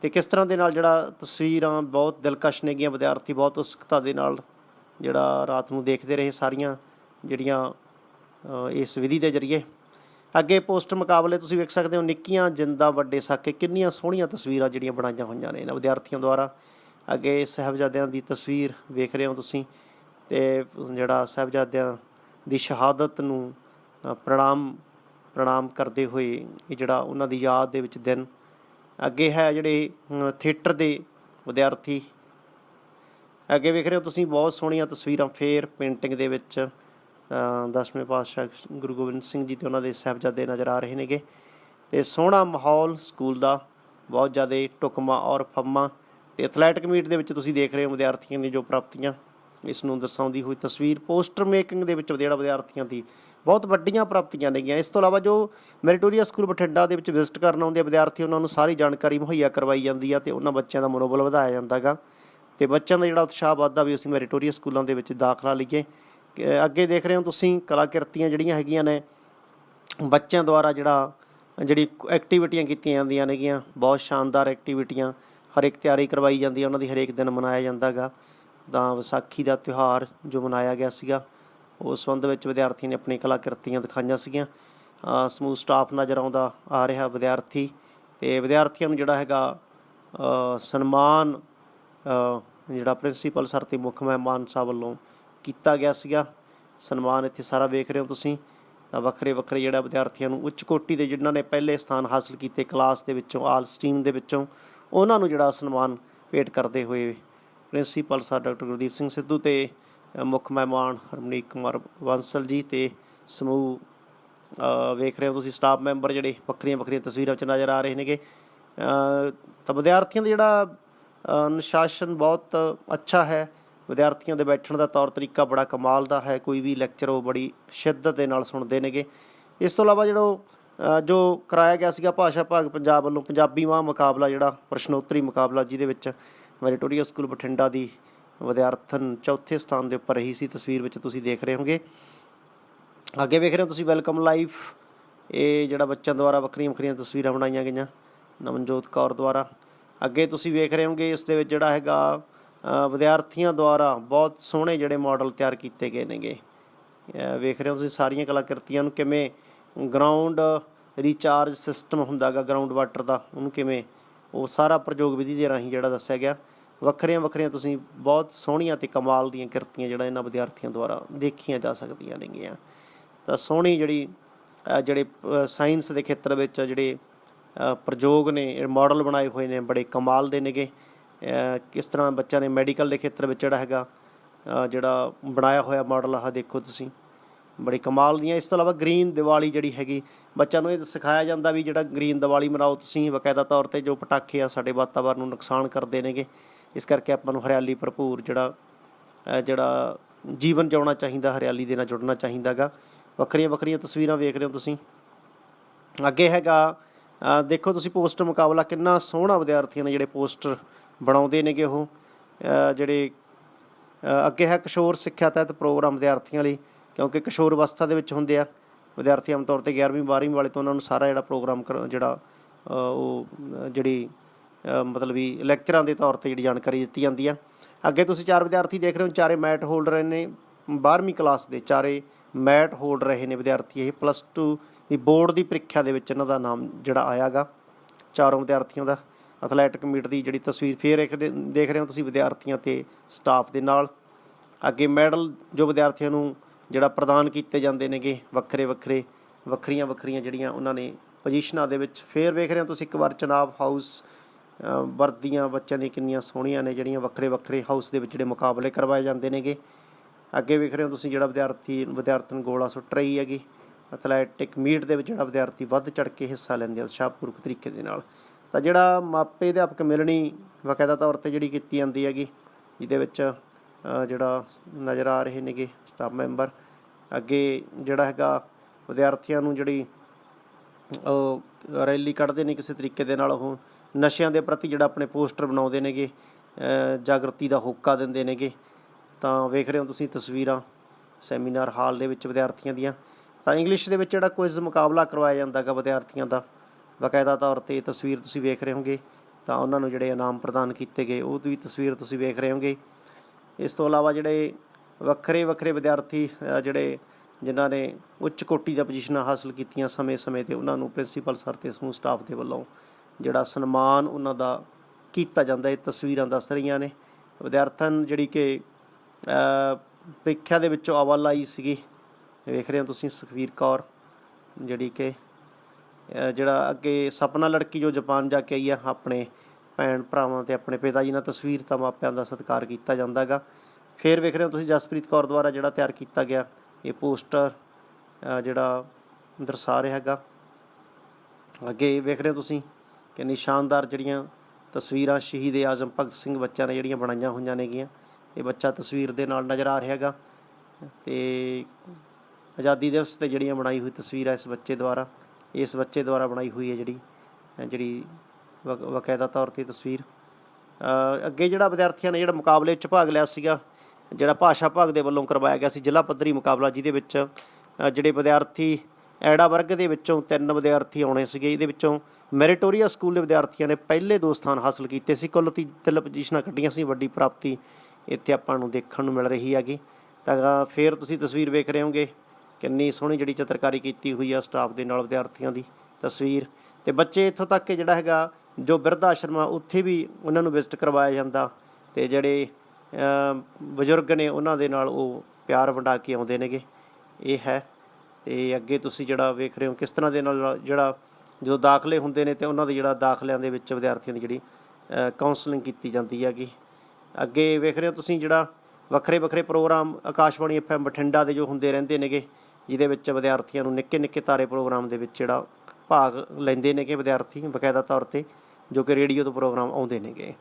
ਤੇ ਕਿਸ ਤਰ੍ਹਾਂ ਦੇ ਨਾਲ ਜਿਹੜਾ ਤਸਵੀਰਾਂ ਬਹੁਤ ਦਿਲਕਸ਼ ਨੇਗੀਆਂ ਵਿਦਿਆਰਥੀ ਬਹੁਤ ਉਤਸੁਕਤਾ ਦੇ ਨਾਲ ਜਿਹੜਾ ਰਾਤ ਨੂੰ ਦੇਖਦੇ ਰਹੇ ਸਾਰੀਆਂ। ਜਿਹੜੀਆਂ ਇਸ ਵਿਧੀ ਦੇ ਜ਼ਰੀਏ। ਅੱਗੇ ਪੋਸਟਰ ਮੁਕਾਬਲੇ ਤੁਸੀਂ ਵੇਖ ਸਕਦੇ ਹੋ, ਨਿੱਕੀਆਂ ਜਿੰਦਾ ਵੱਡੇ ਸਾਕੇ, ਕਿੰਨੀਆਂ ਸੋਹਣੀਆਂ ਤਸਵੀਰਾਂ ਜਿਹੜੀਆਂ ਬਣਾਈਆਂ ਹੋਈਆਂ ਨੇ ਇਹਨਾਂ ਵਿਦਿਆਰਥੀਆਂ ਦੁਆਰਾ। ਅੱਗੇ ਸਾਹਿਬਜ਼ਾਦਿਆਂ ਦੀ ਤਸਵੀਰ ਵੇਖ ਰਹੇ ਹੋ ਤੁਸੀਂ ਤੇ ਜਿਹੜਾ ਸਾਹਿਬਜ਼ਾਦਿਆਂ ਦੀ ਸ਼ਹਾਦਤ ਨੂੰ ਪ੍ਰਣਾਮ ਪ੍ਰਣਾਮ ਕਰਦੇ ਹੋਏ ਇਹ ਜਿਹੜਾ ਉਹਨਾਂ ਦੀ ਯਾਦ ਦੇ ਵਿੱਚ ਦਿਨ ਅੱਗੇ ਹੈ ਜਿਹੜੇ ਥੀਏਟਰ ਦੇ ਵਿਦਿਆਰਥੀ। ਅੱਗੇ ਵੇਖ ਰਹੇ ਹੋ ਤੁਸੀਂ ਬਹੁਤ ਸੋਹਣੀਆਂ ਤਸਵੀਰਾਂ, ਫੇਰ ਪੇਂਟਿੰਗ ਦੇ ਵਿੱਚ ਦਸਵੇਂ ਪਾਤਸ਼ਾਹ ਗੁਰੂ ਗੋਬਿੰਦ ਸਿੰਘ ਜੀ ਤੇ ਉਹਨਾਂ ਦੇ ਸਾਹਿਬਜ਼ਾਦੇ ਨਜ਼ਰ ਆ ਰਹੇ ਨੇਗੇ। ਤੇ ਸੋਹਣਾ ਮਾਹੌਲ ਸਕੂਲ ਦਾ, ਬਹੁਤ ਜ਼ਿਆਦਾ ਟੁਕਮਾ ਔਰ ਫੰਮਾ ਤੇ ਐਥਲੈਟਿਕ ਮੀਟ ਦੇ ਵਿੱਚ ਤੁਸੀਂ ਦੇਖ ਰਹੇ ਹੋ ਵਿਦਿਆਰਥੀਆਂ ਦੀ ਜੋ ਪ੍ਰਾਪਤੀਆਂ। ਇਸ ਨੂੰ ਦਰਸਾਉਂਦੀ ਹੋਈ ਤਸਵੀਰ ਪੋਸਟਰ ਮੇਕਿੰਗ ਦੇ ਵਿੱਚ ਜਿਹੜਾ ਵਿਦਿਆਰਥੀਆਂ ਦੀ ਬਹੁਤ ਵੱਡੀਆਂ ਪ੍ਰਾਪਤੀਆਂ ਨੇਗੀਆਂ। ਇਸ ਤੋਂ ਇਲਾਵਾ ਜੋ ਮੈਰੀਟੋਰੀਅਸ ਸਕੂਲ ਬਠਿੰਡਾ ਦੇ ਵਿੱਚ ਵਿਜ਼ਿਟ ਕਰਨ ਆਉਂਦੇ ਆ ਵਿਦਿਆਰਥੀ, ਉਹਨਾਂ ਨੂੰ ਸਾਰੀ ਜਾਣਕਾਰੀ ਮੁਹੱਈਆ ਕਰਵਾਈ ਜਾਂਦੀ ਆ ਤੇ ਉਹਨਾਂ ਬੱਚਿਆਂ ਦਾ ਮਨੋਬਲ ਵਧਾਇਆ ਜਾਂਦਾਗਾ। ਤੇ ਬੱਚਿਆਂ ਦਾ ਜਿਹੜਾ ਉਤਸ਼ਾਹ ਵੱਧਦਾ ਵੀ ਅਸੀਂ ਮੈਰੀਟੋਰੀਅਸ ਸਕੂਲਾਂ ਦੇ ਵਿੱਚ ਦਾਖਲਾ ਲਈਏ। ਅੱਗੇ ਦੇਖ ਰਹੇ ਹੋ ਤੁਸੀਂ ਕਲਾਕ੍ਰਿਤੀਆਂ ਜਿਹੜੀਆਂ ਹੈਗੀਆਂ ਨੇ, ਬੱਚਿਆਂ ਦੁਆਰਾ ਜਿਹੜਾ, ਜਿਹੜੀ ਐਕਟੀਵਿਟੀਆਂ ਕੀਤੀਆਂ ਜਾਂਦੀਆਂ ਨੇਗੀਆਂ, ਬਹੁਤ ਸ਼ਾਨਦਾਰ ਐਕਟੀਵਿਟੀਆਂ ਹਰੇਕ ਤਿਆਰੀ ਕਰਵਾਈ ਜਾਂਦੀ ਹੈ, ਉਹਨਾਂ ਦੀ ਹਰੇਕ ਦਿਨ ਮਨਾਇਆ ਜਾਂਦਾਗਾ ਤਾਂ ਵਿਸਾਖੀ ਦਾ ਤਿਉਹਾਰ ਜੋ ਮਨਾਇਆ ਗਿਆ ਸੀਗਾ, ਉਸ ਸੰਬੰਧ ਵਿੱਚ ਵਿਦਿਆਰਥੀਆਂ ਨੇ ਆਪਣੀ ਕਲਾਕ੍ਰਿਤੀਆਂ ਦਿਖਾਈਆਂ ਸੀਗੀਆਂ। ਸਮੂਹ ਸਟਾਫ ਨਜ਼ਰ ਆਉਂਦਾ ਆ ਰਿਹਾ ਵਿਦਿਆਰਥੀ ਤੇ ਵਿਦਿਆਰਥੀਆਂ ਨੂੰ ਜਿਹੜਾ ਹੈਗਾ ਸਨਮਾਨ ਜਿਹੜਾ ਪ੍ਰਿੰਸੀਪਲ ਸਰ ਤੇ ਮੁੱਖ ਮਹਿਮਾਨ ਸਾਹਿਬ ਵੱਲੋਂ ਕੀਤਾ ਗਿਆ ਸੀਗਾ। ਸਨਮਾਨ ਇੱਥੇ ਸਾਰਾ ਵੇਖ ਰਹੇ ਹੋ ਤੁਸੀਂ। ਤਾਂ ਵੱਖਰੇ ਵੱਖਰੇ ਜਿਹੜਾ ਵਿਦਿਆਰਥੀਆਂ ਨੂੰ ਉੱਚ ਕੋਟੀ ਦੇ ਜਿਨ੍ਹਾਂ ਨੇ ਪਹਿਲੇ ਸਥਾਨ ਹਾਸਲ ਕੀਤੇ ਕਲਾਸ ਦੇ ਵਿੱਚੋਂ ਆਲ ਸਟ੍ਰੀਮ ਦੇ ਵਿੱਚੋਂ, ਉਹਨਾਂ ਨੂੰ ਜਿਹੜਾ ਸਨਮਾਨ ਭੇਟ ਕਰਦੇ ਹੋਏ principal sir doctor Gurdeep Singh Sidhu ਤੇ ਮੁੱਖ ਮਹਿਮਾਨ ਹਰਮਨੀਕ ਕੁਮਾਰ ਬਾਂਸਲ ਜੀ ਤੇ ਸਮੂਹ ਵੇਖ ਰਹੇ ਹੋ ਤੁਸੀਂ ਸਟਾਫ ਮੈਂਬਰ ਜਿਹੜੇ ਵੱਖਰੀਆਂ ਵੱਖਰੀਆਂ ਤਸਵੀਰਾਂ ਵਿੱਚ ਨਜ਼ਰ ਆ ਰਹੇ ਨੇਗੇ। ਤਾਂ ਵਿਦਿਆਰਥੀਆਂ ਦਾ ਜਿਹੜਾ ਅਨੁਸ਼ਾਸਨ ਬਹੁਤ ਅੱਛਾ ਹੈ। ਵਿਦਿਆਰਥੀਆਂ ਦੇ ਬੈਠਣ ਦਾ ਤੌਰ ਤਰੀਕਾ ਬੜਾ ਕਮਾਲ ਦਾ ਹੈ, ਕੋਈ ਵੀ ਲੈਕਚਰ ਉਹ ਬੜੀ ਸ਼ਿੱਦਤ ਦੇ ਨਾਲ ਸੁਣਦੇ ਨੇਗੇ। ਇਸ ਤੋਂ ਇਲਾਵਾ ਜਿਹੜਾ ਜੋ ਕਰਾਇਆ ਗਿਆ ਸੀਗਾ ਭਾਸ਼ਾ ਭਾਗ ਪੰਜਾਬ ਵੱਲੋਂ ਪੰਜਾਬੀ ਮਾਹ ਮੁਕਾਬਲਾ ਜਿਹੜਾ ਪ੍ਰਸ਼ਨੋਤਰੀ ਮੁਕਾਬਲਾ ਜਿਹਦੇ ਵਿੱਚ ਮੈਰੀਟੋਰੀਅਲ ਸਕੂਲ ਬਠਿੰਡਾ ਦੀ ਵਿਦਿਆਰਥਣ ਚੌਥੇ ਸਥਾਨ ਦੇ ਉੱਪਰ ਰਹੀ ਸੀ, ਤਸਵੀਰ ਵਿੱਚ ਤੁਸੀਂ ਦੇਖ ਰਹੇ ਹੋਗੇ ਅੱਗੇ ਵੇਖ ਰਹੇ ਹੋ ਤੁਸੀਂ ਵੈਲਕਮ ਲਾਈਫ ਇਹ ਜਿਹੜਾ ਬੱਚਿਆਂ ਦੁਆਰਾ ਵੱਖਰੀਆਂ ਵੱਖਰੀਆਂ ਤਸਵੀਰਾਂ ਬਣਾਈਆਂ ਗਈਆਂ, ਨਵਨਜੋਤ ਕੌਰ ਦੁਆਰਾ। ਅੱਗੇ ਤੁਸੀਂ ਵੇਖ ਰਹੇ ਹੋਗੇ ਇਸ ਦੇ ਵਿੱਚ ਜਿਹੜਾ ਹੈਗਾ ਵਿਦਿਆਰਥੀਆਂ ਦੁਆਰਾ ਬਹੁਤ ਸੋਹਣੇ ਜਿਹੜੇ ਮਾਡਲ ਤਿਆਰ ਕੀਤੇ ਗਏ ਨੇਗੇ। ਵੇਖ ਰਹੇ ਹੋ ਤੁਸੀਂ ਸਾਰੀਆਂ ਕਲਾਕ੍ਰਿਤੀਆਂ ਨੂੰ ਕਿਵੇਂ ਗਰਾਊਂਡ ਰੀਚਾਰਜ ਸਿਸਟਮ ਹੁੰਦਾਗਾ ਗਰਾਊਂਡ ਵਾਟਰ ਦਾ, ਉਹਨੂੰ ਕਿਵੇਂ ਉਹ ਸਾਰਾ ਪ੍ਰਯੋਗ ਵਿਧੀ ਦੇ ਰਾਹੀਂ ਜਿਹੜਾ ਦੱਸਿਆ ਗਿਆ। ਵੱਖਰੀਆਂ ਵੱਖਰੀਆਂ ਤੁਸੀਂ ਬਹੁਤ ਸੋਹਣੀਆਂ ਤੇ ਕਮਾਲ ਦੀਆਂ ਕਿਰਤੀਆਂ ਜਿਹੜਾ ਇਹਨਾਂ ਵਿਦਿਆਰਥੀਆਂ ਦੁਆਰਾ ਦੇਖੀਆਂ ਜਾ ਸਕਦੀਆਂ ਨੇਗੀਆਂ। ਤਾਂ ਸੋਹਣੀ ਜਿਹੜੀ ਜਿਹੜੇ ਸਾਇੰਸ ਦੇ ਖੇਤਰ ਵਿੱਚ ਜਿਹੜੇ ਪ੍ਰਯੋਗ ਨੇ, ਇਹ ਮਾਡਲ ਬਣਾਏ ਹੋਏ ਨੇ, ਬੜੇ ਕਮਾਲ ਦੇ ਨੇਗੇ। ਕਿਸ ਤਰ੍ਹਾਂ ਬੱਚਿਆਂ ਨੇ ਮੈਡੀਕਲ ਦੇ ਖੇਤਰ ਵਿੱਚ ਜਿਹੜਾ ਹੈਗਾ ਜਿਹੜਾ ਬਣਾਇਆ ਹੋਇਆ ਮਾਡਲ ਆਹ ਦੇਖੋ ਤੁਸੀਂ। ਬੜੀ ਕਮਾਲ ਦੀਆਂ, ਇਸ ਤੋਂ ਇਲਾਵਾ ਗ੍ਰੀਨ ਦੀਵਾਲੀ ਜਿਹੜੀ ਹੈਗੀ, ਬੱਚਿਆਂ ਨੂੰ ਇਹ ਸਿਖਾਇਆ ਜਾਂਦਾ ਵੀ ਜਿਹੜਾ ਗ੍ਰੀਨ ਦੀਵਾਲੀ ਮਨਾਓ ਤੁਸੀਂ, ਬਕਾਇਦਾ ਤੌਰ ਤੇ ਜੋ ਪਟਾਕੇ ਆ ਸਾਡੇ ਵਾਤਾਵਰਨ ਨੂੰ ਨੁਕਸਾਨ ਕਰਦੇ ਨੇਗੇ। ਇਸ ਕਰਕੇ ਆਪਾਂ ਨੂੰ ਹਰਿਆਲੀ ਭਰਪੂਰ ਜਿਹੜਾ ਜਿਹੜਾ ਜੀਵਨ ਜਿਉਣਾ ਚਾਹੀਦਾ, ਹਰਿਆਲੀ ਦੇ ਨਾਲ ਜੁੜਨਾ ਚਾਹੀਦਾਗਾ ਵੱਖਰੀਆਂ ਵੱਖਰੀਆਂ ਤਸਵੀਰਾਂ ਵੇਖ ਰਹੇ ਹੋ ਤੁਸੀਂ। ਅੱਗੇ ਹੈਗਾ ਦੇਖੋ ਤੁਸੀਂ ਪੋਸਟਰ ਮੁਕਾਬਲਾ ਕਿੰਨਾ ਸੋਹਣਾ ਵਿਦਿਆਰਥੀਆਂ ਨੇ ਜਿਹੜੇ ਪੋਸਟਰ ਬਣਾਉਂਦੇ ਨੇਗੇ ਉਹ। ਜਿਹੜੇ ਅੱਗੇ ਹੈ ਕਿਸ਼ੋਰ ਸਿੱਖਿਆ ਤਹਿਤ ਪ੍ਰੋਗਰਾਮ ਵਿਦਿਆਰਥੀਆਂ ਲਈ, ਕਿਉਂਕਿ ਕਿਸ਼ੋਰ ਅਵਸਥਾ ਦੇ ਵਿੱਚ ਹੁੰਦੇ ਆ। ਵਿਦਿਆਰਥੀ ਆਮ ਤੌਰ ਤੇ 11ਵੀਂ 12ਵੀਂ ਵਾਲੇ ਤੋਂ ਉਹਨਾਂ ਨੂੰ ਸਾਰਾ ਜਿਹੜਾ ਪ੍ਰੋਗਰਾਮ ਕਰ- ਜਿਹੜਾ ਉਹ ਜਿਹੜੀ ਮਤਲਬ ਵੀ ਲੈਕਚਰਾਂ ਦੇ ਤੌਰ ਤੇ ਜਿਹੜੀ ਜਾਣਕਾਰੀ ਦਿੱਤੀ ਜਾਂਦੀ ਆ। ਅੱਗੇ ਤੁਸੀਂ ਚਾਰ ਵਿਦਿਆਰਥੀ ਦੇਖ ਰਹੇ ਹੋ, ਚਾਰੇ ਮੈਟ ਹੋਲਡਰ ਨੇ 12ਵੀਂ ਕਲਾਸ ਦੇ ਚਾਰੇ ਮੈਟ ਹੋਲਡ ਰਹੇ ਨੇ ਵਿਦਿਆਰਥੀ ਇਹ, ਪਲੱਸ 2 ਦੀ ਬੋਰਡ ਦੀ ਪ੍ਰੀਖਿਆ ਦੇ ਵਿੱਚ ਇਹਨਾਂ ਦਾ ਨਾਮ ਜਿਹੜਾ ਆਇਆਗਾ, ਚਾਰੋਂ ਵਿਦਿਆਰਥੀਆਂ ਦਾ। ਅਥਲੈਟਿਕ ਮੀਟ ਦੀ ਜਿਹੜੀ ਤਸਵੀਰ ਫੇਰ ਇੱਕ ਦੇਖ ਰਹੇ ਹੋ ਤੁਸੀਂ ਵਿਦਿਆਰਥੀਆਂ ਤੇ ਸਟਾਫ ਦੇ ਨਾਲ। ਅੱਗੇ ਮੈਡਲ ਜੋ ਵਿਦਿਆਰਥੀਆਂ ਨੂੰ ਜਿਹੜਾ ਪ੍ਰਦਾਨ ਕੀਤੇ ਜਾਂਦੇ ਨੇਗੇ ਵੱਖਰੇ ਵੱਖਰੇ ਵੱਖਰੀਆਂ ਵੱਖਰੀਆਂ ਜਿਹੜੀਆਂ ਉਹਨਾਂ ਨੇ ਪੋਜੀਸ਼ਨਾਂ ਦੇ ਵਿੱਚ। ਫੇਰ ਵੇਖ ਰਹੇ ਹੋ ਤੁਸੀਂ ਇੱਕ ਵਾਰ ਚਨਾਬ ਹਾਊਸ ਅ, ਵਰਦੀਆਂ ਬੱਚਿਆਂ ਦੀਆਂ ਕਿੰਨੀਆਂ ਸੋਹਣੀਆਂ ਨੇ ਜਿਹੜੀਆਂ ਵੱਖਰੇ ਵੱਖਰੇ ਹਾਊਸ ਦੇ ਵਿੱਚ ਜਿਹੜੇ ਮੁਕਾਬਲੇ ਕਰਵਾਏ ਜਾਂਦੇ ਨੇਗੇ। ਅੱਗੇ ਵੇਖ ਰਹੇ ਹੋ ਤੁਸੀਂ ਜਿਹੜਾ ਵਿਦਿਆਰਥੀ ਵਿਦਿਆਰਥਣ ਗੋਲਾ ਸੁੱਟ ਰਹੀ ਹੈਗੀ। ਐਥਲੈਟਿਕ ਮੀਟ ਦੇ ਵਿੱਚ ਜਿਹੜਾ ਵਿਦਿਆਰਥੀ ਵੱਧ ਚੜ ਕੇ ਹਿੱਸਾ ਲੈਂਦੇ ਆ ਉਤਸ਼ਾਹਪੂਰਵਕ ਤਰੀਕੇ ਦੇ ਨਾਲ। ਤਾਂ ਜਿਹੜਾ ਮਾਪੇ ਅਧਿਆਪਕ ਮਿਲਣੀ ਬਕਾਇਦਾ ਤੌਰ ਤੇ ਜਿਹੜੀ ਕੀਤੀ ਜਾਂਦੀ ਹੈਗੀ, ਜਿਹਦੇ ਵਿੱਚ ਜਿਹੜਾ ਨਜ਼ਰ ਆ ਰਹੇ ਨੇਗੇ ਸਟਾਫ ਮੈਂਬਰ ਅੱਗੇ ਜਿਹੜਾ ਹੈਗਾ ਵਿਦਿਆਰਥੀਆਂ ਨੂੰ ਜਿਹੜੀ, ਉਹ ਰੈਲੀ ਕੱਢਦੇ ਨੇ ਕਿਸੇ ਤਰੀਕੇ ਦੇ ਨਾਲ, ਉਹ ਨਸ਼ਿਆਂ ਦੇ ਪ੍ਰਤੀ ਜਿਹੜਾ ਆਪਣੇ ਪੋਸਟਰ ਬਣਾਉਂਦੇ ਨੇਗੇ ਜਾਗਰਤੀ ਦਾ ਹੋਕਾ ਦਿੰਦੇ ਨੇਗੇ। ਤਾਂ ਵੇਖ ਰਹੇ ਹੋ ਤੁਸੀਂ ਤਸਵੀਰਾਂ ਸੈਮੀਨਾਰ ਹਾਲ ਦੇ ਵਿੱਚ ਵਿਦਿਆਰਥੀਆਂ ਦੀਆਂ। ਤਾਂ ਇੰਗਲਿਸ਼ ਦੇ ਵਿੱਚ ਜਿਹੜਾ ਕੁਇਜ਼ ਮੁਕਾਬਲਾ ਕਰਵਾਇਆ ਜਾਂਦਾ ਗਾ ਵਿਦਿਆਰਥੀਆਂ ਦਾ ਬਕਾਇਦਾ ਤੌਰ ਤੇ ਇਹ ਤਸਵੀਰ ਤੁਸੀਂ ਵੇਖ ਰਹੇ ਹੋਗੇ, ਤਾਂ ਉਹਨਾਂ ਨੂੰ ਜਿਹੜੇ ਇਨਾਮ ਪ੍ਰਦਾਨ ਕੀਤੇ ਗਏ, ਉਹ ਵੀ ਤਸਵੀਰ ਤੁਸੀਂ ਵੇਖ ਰਹੇ ਹੋਗੇ। ਇਸ ਤੋਂ ਇਲਾਵਾ ਜਿਹੜੇ ਵੱਖਰੇ ਵੱਖਰੇ ਵਿਦਿਆਰਥੀ ਜਿਹੜੇ ਜਿਨ੍ਹਾਂ ਨੇ ਉੱਚ ਕੋਟੀ ਦੀਆਂ ਪੋਜੀਸ਼ਨਾਂ ਹਾਸਲ ਕੀਤੀਆਂ ਸਮੇਂ-ਸਮੇਂ ਤੇ ਉਹਨਾਂ ਨੂੰ ਪ੍ਰਿੰਸੀਪਲ ਸਰ ਤੇ ਸਮੂਹ ਸਟਾਫ ਦੇ ਵੱਲੋਂ ਜਿਹੜਾ ਸਨਮਾਨ ਉਹਨਾਂ ਦਾ ਕੀਤਾ ਜਾਂਦਾ, ਇਹ ਤਸਵੀਰਾਂ ਦੱਸ ਰਹੀਆਂ ਨੇ। ਵਿਦਿਆਰਥਣ ਜਿਹੜੀ ਕਿ ਪ੍ਰੀਖਿਆ ਦੇ ਵਿੱਚੋਂ ਅਵਲ ਆਈ ਸੀਗੀ। ਵੇਖ ਰਹੇ ਹੋ ਤੁਸੀਂ ਸੁਖਵੀਰ ਕੌਰ, ਜਿਹੜੀ ਕਿ ਜਿਹੜਾ ਅੱਗੇ ਸਪਨਾ ਲੜਕੀ ਜੋ ਜਾਪਾਨ ਜਾ ਕੇ ਆਈ ਆ, ਆਪਣੇ ਭੈਣ ਭਰਾਵਾਂ ਤੇ ਆਪਣੇ ਪਿਤਾ ਜੀ ਨਾਲ ਤਸਵੀਰ ਤਾਂ ਮਾਪਿਆਂ ਦਾ ਸਤਿਕਾਰ ਕੀਤਾ ਜਾਂਦਾਗਾ ਫਿਰ ਵੇਖ ਰਹੇ ਹੋ ਤੁਸੀਂ ਜਸਪ੍ਰੀਤ ਕੌਰ ਦੁਆਰਾ ਜਿਹੜਾ ਤਿਆਰ ਕੀਤਾ ਗਿਆ, ਇਹ ਪੋਸਟਰ ਜਿਹੜਾ ਦਰਸਾ ਰਿਹਾ ਹੈਗਾ। ਅੱਗੇ ਵੇਖ ਰਹੇ ਹੋ ਤੁਸੀਂ ਕਿੰਨੀ ਸ਼ਾਨਦਾਰ ਜਿਹੜੀਆਂ ਤਸਵੀਰਾਂ ਸ਼ਹੀਦ ਆਜ਼ਮ ਭਗਤ ਸਿੰਘ ਬੱਚਿਆਂ ਨੇ ਜਿਹੜੀਆਂ ਬਣਾਈਆਂ ਹੋਈਆਂ ਨੇਗੀਆਂ। ਇਹ ਬੱਚਾ ਤਸਵੀਰ ਦੇ ਨਾਲ ਨਜ਼ਰ ਆ ਰਿਹਾ ਹੈਗਾ ਤੇ ਆਜ਼ਾਦੀ ਦਿਵਸ ਤੇ ਜਿਹੜੀਆਂ ਬਣਾਈ ਹੋਈ ਤਸਵੀਰ ਹੈ ਇਸ ਬੱਚੇ ਦੁਆਰਾ। ਇਸ ਬੱਚੇ ਦੁਆਰਾ ਬਣਾਈ ਹੋਈ ਹੈ ਜਿਹੜੀ ਜਿਹੜੀ ਵਕ- ਬਕਾਇਦਾ ਤੌਰ ਤੇ ਤਸਵੀਰ। ਅੱਗੇ ਜਿਹੜਾ ਵਿਦਿਆਰਥੀਆਂ ਨੇ ਜਿਹੜਾ ਮੁਕਾਬਲੇ 'ਚ ਭਾਗ ਲਿਆ ਸੀਗਾ, ਜਿਹੜਾ ਭਾਸ਼ਾ ਭਾਗ ਦੇ ਵੱਲੋਂ ਕਰਵਾਇਆ ਗਿਆ ਸੀ, ਜ਼ਿਲ੍ਹਾ ਪੱਧਰੀ ਮੁਕਾਬਲਾ ਜਿਹਦੇ ਵਿੱਚ ਜਿਹੜੇ ਵਿਦਿਆਰਥੀ ਐੜਾ ਵਰਗ ਦੇ ਵਿੱਚੋਂ ਤਿੰਨ ਵਿਦਿਆਰਥੀ ਆਉਣੇ ਸੀਗੇ, ਇਹਦੇ ਵਿੱਚੋਂ ਮੈਰੀਟੋਰੀਆ ਸਕੂਲ ਦੇ ਵਿਦਿਆਰਥੀਆਂ ਨੇ ਪਹਿਲੇ ਦੋ ਸਥਾਨ ਹਾਸਲ ਕੀਤੇ ਸੀ। ਕੁੱਲ ਤੀ ਤਿੰਨ ਪੋਜੀਸ਼ਨਾਂ ਕੱਢੀਆਂ ਸੀ, ਵੱਡੀ ਪ੍ਰਾਪਤੀ ਇੱਥੇ ਆਪਾਂ ਨੂੰ ਦੇਖਣ ਨੂੰ ਮਿਲ ਰਹੀ ਹੈਗੀ। ਤਾਂ ਫੇਰ ਤੁਸੀਂ ਤਸਵੀਰ ਵੇਖ ਰਹੇ ਹੋਗੇ। ਕਿੰਨੀ ਸੋਹਣੀ ਜਿਹੜੀ ਚਿੱਤਰਕਾਰੀ ਕੀਤੀ ਹੋਈ ਆ ਸਟਾਫ ਦੇ ਨਾਲ ਵਿਦਿਆਰਥੀਆਂ ਦੀ ਤਸਵੀਰ। ਤੇ ਬੱਚੇ ਇੱਥੋਂ ਤੱਕ ਕਿ ਜਿਹੜਾ ਹੈਗਾ, ਜੋ ਬਿਰਧ ਆਸ਼ਰਮ ਆ, ਉੱਥੇ ਵੀ ਉਹਨਾਂ ਨੂੰ ਵਿਜ਼ਿਟ ਕਰਵਾਇਆ ਜਾਂਦਾ। ਤੇ ਜਿਹੜੇ ਬਜ਼ੁਰਗ ਨੇ ਉਹਨਾਂ ਦੇ ਨਾਲ ਉਹ ਪਿਆਰ ਵੰਡਾ ਕੇ ਆਉਂਦੇ ਨੇਗੇ। ਇਹ ਹੈ। ਤੇ ਅੱਗੇ ਤੁਸੀਂ ਜਿਹੜਾ ਵੇਖ ਰਹੇ ਹੋ, ਕਿਸ ਤਰ੍ਹਾਂ ਦੇ ਨਾਲ ਜਿਹੜਾ, ਜਦੋਂ ਦਾਖਲੇ ਹੁੰਦੇ ਨੇ ਤੇ ਉਹਨਾਂ ਦੇ ਜਿਹੜਾ ਦਾਖਲਿਆਂ ਦੇ ਵਿੱਚ ਵਿਦਿਆਰਥੀਆਂ ਦੀ ਜਿਹੜੀ ਕਾਉਂਸਲਿੰਗ ਕੀਤੀ ਜਾਂਦੀ ਹੈਗੀ। ਅੱਗੇ ਵੇਖ ਰਹੇ ਹੋ ਤੁਸੀਂ ਜਿਹੜਾ ਵੱਖਰੇ ਵੱਖਰੇ ਪ੍ਰੋਗਰਾਮ, ਆਕਾਸ਼ਵਾਣੀ ਐਫਐਮ ਬਠਿੰਡਾ ਦੇ ਜੋ ਹੁੰਦੇ ਰਹਿੰਦੇ ਨੇਗੇ। ਜਿਹਦੇ ਵਿੱਚ ਵਿਦਿਆਰਥੀਆਂ ਨੂੰ ਨਿੱਕੇ ਨਿੱਕੇ ਤਾਰੇ ਪ੍ਰੋਗਰਾਮ ਦੇ ਵਿੱਚ ਜਿਹੜਾ ਭਾਗ ਲੈਂਦੇ ਨੇਗੇ ਵਿਦਿਆਰਥੀ ਬਕਾਇਦਾ ਤੌਰ ਤੇ, ਜੋ ਕਿ ਰੇਡੀਓ ਤੋਂ ਪ੍ਰੋਗਰਾਮ ਆਉਂਦੇ ਨੇਗੇ।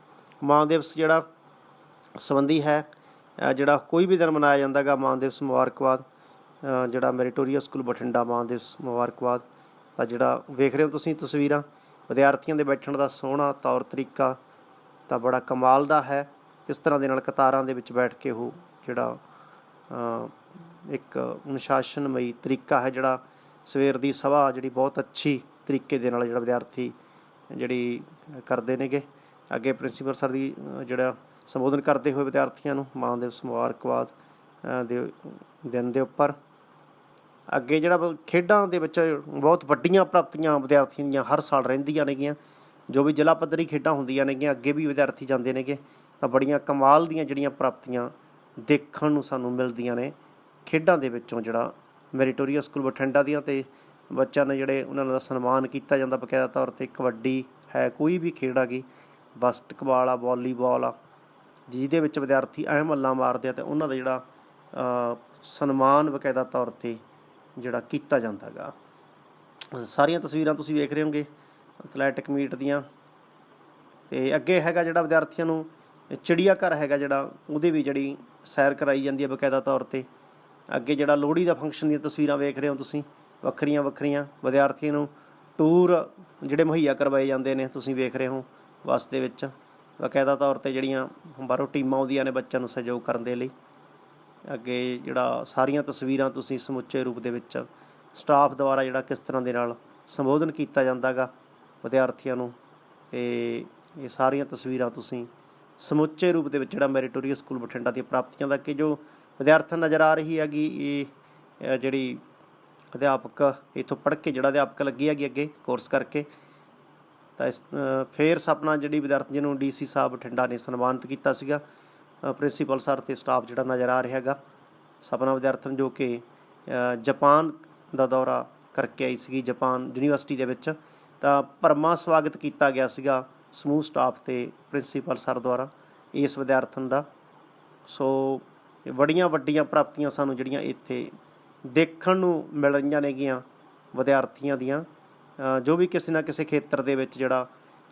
ਮਾਂ ਦਿਵਸ ਜਿਹੜਾ ਸੰਬੰਧੀ ਹੈ ਜਿਹੜਾ ਕੋਈ ਵੀ ਦਿਨ ਮਨਾਇਆ ਜਾਂਦਾਗਾ ਮਾਂ ਦਿਵਸ ਮੁਬਾਰਕਬਾਦ ਜਿਹੜਾ ਮੈਰੀਟੋਰੀਆ ਸਕੂਲ ਬਠਿੰਡਾ ਮਾਂ ਦਿਵਸ ਮੁਬਾਰਕਬਾਦ ਤਾਂ ਜਿਹੜਾ ਵੇਖ ਰਹੇ ਹੋ ਤੁਸੀਂ ਤਸਵੀਰਾਂ, ਵਿਦਿਆਰਥੀਆਂ ਦੇ ਬੈਠਣ ਦਾ ਸੋਹਣਾ ਤੌਰ ਤਰੀਕਾ ਤਾਂ ਬੜਾ ਕਮਾਲ ਦਾ ਹੈ। ਕਿਸ ਤਰ੍ਹਾਂ ਦੇ ਨਾਲ ਕਤਾਰਾਂ ਦੇ ਵਿੱਚ ਬੈਠ ਕੇ ਉਹ ਜਿਹੜਾ ਇੱਕ ਅਨੁਸ਼ਾਸਨਮਈ ਤਰੀਕਾ ਹੈ ਜਿਹੜਾ ਸਵੇਰ ਦੀ ਸਭਾ ਜਿਹੜੀ ਬਹੁਤ ਅੱਛੀ ਤਰੀਕੇ ਦੇ ਨਾਲ ਜਿਹੜਾ ਵਿਦਿਆਰਥੀ ਜਿਹੜੀ ਕਰਦੇ ਨੇਗੇ। ਅੱਗੇ ਪ੍ਰਿੰਸੀਪਲ ਸਰ ਦੀ ਜਿਹੜਾ ਸੰਬੋਧਨ ਕਰਦੇ ਹੋਏ ਵਿਦਿਆਰਥੀਆਂ ਨੂੰ ਮਾਂ ਦਿਵਸ ਮੁਬਾਰਕਬਾਦ ਦੇ ਦਿਨ ਦੇ ਉੱਪਰ। ਅੱਗੇ ਜਿਹੜਾ ਖੇਡਾਂ ਦੇ ਵਿੱਚ ਬਹੁਤ ਵੱਡੀਆਂ ਪ੍ਰਾਪਤੀਆਂ ਵਿਦਿਆਰਥੀਆਂ ਦੀਆਂ ਹਰ ਸਾਲ ਰਹਿੰਦੀਆਂ ਨੇਗੀਆਂ। ਜੋ ਵੀ ਜ਼ਿਲ੍ਹਾ ਪੱਧਰੀ ਖੇਡਾਂ ਹੁੰਦੀਆਂ ਨੇਗੀਆਂ, ਅੱਗੇ ਵੀ ਵਿਦਿਆਰਥੀ ਜਾਂਦੇ ਨੇਗੇ। ਤਾਂ ਬੜੀਆਂ ਕਮਾਲ ਦੀਆਂ ਜਿਹੜੀਆਂ ਪ੍ਰਾਪਤੀਆਂ ਦੇਖਣ ਨੂੰ ਸਾਨੂੰ ਮਿਲਦੀਆਂ ਨੇ। ਖੇਡਾਂ ਦੇ ਵਿੱਚੋਂ ਜਿਹੜਾ ਮੈਰੀਟੋਰੀਆ ਸਕੂਲ ਬਠਿੰਡਾ ਦੀਆਂ ਤੇ ਬੱਚਿਆਂ ਨੇ ਜਿਹੜੇ ਉਹਨਾਂ ਦਾ ਸਨਮਾਨ ਕੀਤਾ ਜਾਂਦਾ ਬਕਾਇਦਾ ਤੌਰ ਤੇ ਕਬੱਡੀ ਹੈ, ਕੋਈ ਵੀ ਖੇਡ ਆ ਗਈ ਬਾਸਕਟਬਾਲ ਆ ਵਾਲੀਬਾਲ ਆ, ਜਿਹਦੇ ਵਿੱਚ ਵਿਦਿਆਰਥੀ ਅਹਿਮ ਮੱਲਾਂ ਮਾਰਦੇ ਆ ਤੇ ਉਹਨਾਂ ਦਾ ਜਿਹੜਾ ਸਨਮਾਨ ਬਕਾਇਦਾ ਤੌਰ ਤੇ ਜਿਹੜਾ ਕੀਤਾ ਜਾਂਦਾਗਾ ਸਾਰੀਆਂ ਤਸਵੀਰਾਂ ਤੁਸੀਂ ਵੇਖ ਰਹੇ ਹੋਗੇ ਐਥਲੈਟਿਕ ਮੀਟ ਦੀਆਂ। ਤੇ ਅੱਗੇ ਹੈਗਾ ਜਿਹੜਾ ਵਿਦਿਆਰਥੀਆਂ ਨੂੰ ਚਿੜੀਆ ਘਰ ਹੈਗਾ ਜਿਹੜਾ, ਉਹਦੇ ਵੀ ਜਿਹੜੀ ਸੈਰ ਕਰਾਈ ਜਾਂਦੀ ਹੈ ਬਕਾਇਦਾ ਤੌਰ ਤੇ। ਅੱਗੇ ਜਿਹੜਾ ਲੋਹੜੀ ਦਾ ਫੰਕਸ਼ਨ ਦੀਆਂ ਤਸਵੀਰਾਂ ਵੇਖ ਰਹੇ ਹੋ ਤੁਸੀਂ, ਵੱਖਰੀਆਂ ਵੱਖਰੀਆਂ, ਵਿਦਿਆਰਥੀਆਂ ਨੂੰ ਟੂਰ ਜਿਹੜੇ ਮੁਹੱਈਆ ਕਰਵਾਏ ਜਾਂਦੇ ਨੇ ਤੁਸੀਂ ਵੇਖ ਰਹੇ ਹੋ ਬੱਸ ਦੇ ਵਿੱਚ। ਬਕਾਇਦਾ ਤੌਰ ਤੇ ਜਿਹੜੀਆਂ ਬਾਹਰੋਂ ਟੀਮਾਂ ਆਉਂਦੀਆਂ ਨੇ ਬੱਚਿਆਂ ਨੂੰ ਸਹਿਯੋਗ ਕਰਨ ਦੇ ਲਈ। ਅੱਗੇ ਜਿਹੜਾ ਸਾਰੀਆਂ ਤਸਵੀਰਾਂ ਤੁਸੀਂ ਸਮੁੱਚੇ ਰੂਪ ਦੇ ਵਿੱਚ ਸਟਾਫ ਦੁਆਰਾ ਜਿਹੜਾ ਕਿਸ ਤਰ੍ਹਾਂ ਦੇ ਨਾਲ ਸੰਬੋਧਨ ਕੀਤਾ ਜਾਂਦਾਗਾ ਵਿਦਿਆਰਥੀਆਂ ਨੂੰ ਤੇ ਇਹ ਸਾਰੀਆਂ ਤਸਵੀਰਾਂ ਤੁਸੀਂ ਸਮੁੱਚੇ ਰੂਪ ਦੇ ਵਿੱਚ ਜਿਹੜਾ ਮੈਰੀਟੋਰੀਅਸ ਸਕੂਲ ਬਠਿੰਡਾ ਦੀਆਂ ਪ੍ਰਾਪਤੀਆਂ ਦਾ ਕਿ ਜੋ ਵਿਦਿਆਰਥਣ ਨਜ਼ਰ ਆ ਰਹੀ ਹੈਗੀ ਇਹ ਜਿਹੜੀ ਅਧਿਆਪਕ ਇਥੋਂ ਪੜ੍ਹ ਕੇ ਜਿਹੜਾ ਅਧਿਆਪਕ ਲੱਗੀ ਹੈਗੀ ਅੱਗੇ ਕੋਰਸ ਕਰਕੇ। ਤਾਂ ਇਸ ਅ, ਫੇਰ ਸਪਨਾ ਜਿਹੜੀ ਵਿਦਿਆਰਥੀ ਨੂੰ ਡੀਸੀ ਸਾਹਿਬ ਬਠਿੰਡਾ ਨੇ ਸਨਮਾਨਿਤ ਕੀਤਾ ਸੀਗਾ ਪ੍ਰਿੰਸੀਪਲ ਸਰ ਤੇ ਸਟਾਫ ਜਿਹੜਾ ਨਜ਼ਰ ਆ ਰਿਹਾ ਹੈਗਾ। ਸਪਨਾ ਵਿਦਿਆਰਥਣ ਜੋ ਕਿ ਅ, ਜਾਪਾਨ ਦਾ ਦੌਰਾ ਕਰਕੇ ਆਈ ਸੀਗੀ ਜਾਪਾਨ ਯੂਨੀਵਰਸਿਟੀ ਦੇ ਵਿੱਚ। ਤਾਂ ਭਰਮਾ ਸਵਾਗਤ ਕੀਤਾ ਗਿਆ ਸੀਗਾ ਸਮੂਹ ਸਟਾਫ ਤੇ ਪ੍ਰਿੰਸੀਪਲ ਸਰ ਦੁਆਰਾ ਇਸ ਵਿਦਿਆਰਥਣ ਦਾ। ਸੋ ਬੜੀਆਂ ਵੱਡੀਆਂ ਪ੍ਰਾਪਤੀਆਂ ਸਾਨੂੰ ਜਿਹੜੀਆਂ ਇੱਥੇ ਦੇਖਣ ਨੂੰ ਮਿਲ ਰਹੀਆਂ ਨੇਗੀਆਂ ਵਿਦਿਆਰਥੀਆਂ ਦੀਆਂ। ਜੋ ਵੀ ਕਿਸੇ ਨਾ ਕਿਸੇ ਖੇਤਰ ਦੇ ਵਿੱਚ ਜਿਹੜਾ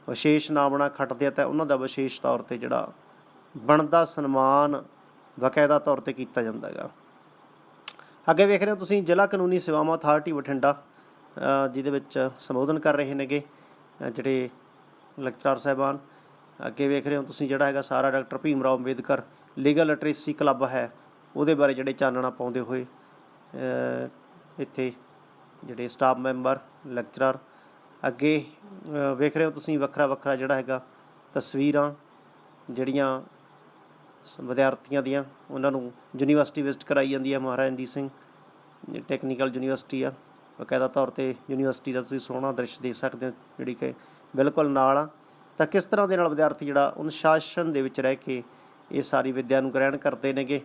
ਵਿਸ਼ੇਸ਼ ਨਾਮਣਾ ਖੱਟਦੇ ਆ ਤਾਂ ਉਹਨਾਂ ਦਾ ਵਿਸ਼ੇਸ਼ ਤੌਰ ਤੇ ਜਿਹੜਾ ਬਣਦਾ ਸਨਮਾਨ ਬਕਾਇਦਾ ਤੌਰ ਤੇ ਕੀਤਾ ਜਾਂਦਾ ਹੈਗਾ। ਅੱਗੇ ਵੇਖ ਰਹੇ ਹੋ ਤੁਸੀਂ, ਜ਼ਿਲ੍ਹਾ ਕਾਨੂੰਨੀ ਸੇਵਾਵਾਂ ਅਥਾਰਟੀ ਬਠਿੰਡਾ ਜਿਹਦੇ ਵਿੱਚ ਸੰਬੋਧਨ ਕਰ ਰਹੇ ਨੇਗੇ ਜਿਹੜੇ ਲੈਕਚਰਰ ਸਾਹਿਬਾਨ। ਅੱਗੇ ਵੇਖ ਰਹੇ ਹੋ ਤੁਸੀਂ ਜਿਹੜਾ ਹੈਗਾ ਸਾਰਾ doctor Bhim Rao Ambedkar legal literacy club ਹੈ। ਉਹਦੇ ਬਾਰੇ ਜਿਹੜੇ ਚਾਨਣਾ ਪਾਉਂਦੇ ਹੋਏ ਇੱਥੇ ਜਿਹੜੇ ਸਟਾਫ ਮੈਂਬਰ ਲੈਕਚਰਰ ਅੱਗੇ ਵੇਖ ਰਹੇ ਹੋ ਤੁਸੀਂ ਵੱਖਰਾ ਵੱਖਰਾ ਜਿਹੜਾ ਹੈਗਾ ਤਸਵੀਰਾਂ ਜਿਹੜੀਆਂ ਸ- ਵਿਦਿਆਰਥੀਆਂ ਦੀਆਂ, ਉਹਨਾਂ ਨੂੰ ਯੂਨੀਵਰਸਿਟੀ ਵਿਜ਼ਿਟ ਕਰਾਈ ਜਾਂਦੀ ਹੈ ਮਹਾਰਾਜਾ ਰਣਜੀਤ ਸਿੰਘ ਟੈਕਨੀਕਲ ਯੂਨੀਵਰਸਿਟੀ ਆ। ਬਕਾਇਦਾ ਤੌਰ ਤੇ ਯੂਨੀਵਰਸਿਟੀ ਦਾ ਤੁਸੀਂ ਸੋਹਣਾ ਦ੍ਰਿਸ਼ ਦੇਖ ਸਕਦੇ ਹੋ, ਜਿਹੜੀ ਕਿ ਬਿਲਕੁਲ ਨਾਲ ਆ। ਤਾਂ ਕਿਸ ਤਰ੍ਹਾਂ ਦੇ ਨਾਲ ਵਿਦਿਆਰਥੀ ਜਿਹੜਾ ਅਨੁਸ਼ਾਸਨ ਦੇ ਵਿੱਚ ਰਹਿ ਕੇ ਇਹ ਸਾਰੀ ਵਿੱਦਿਆ ਨੂੰ ਗ੍ਰਹਿਣ ਕਰਦੇ ਨੇਗੇ।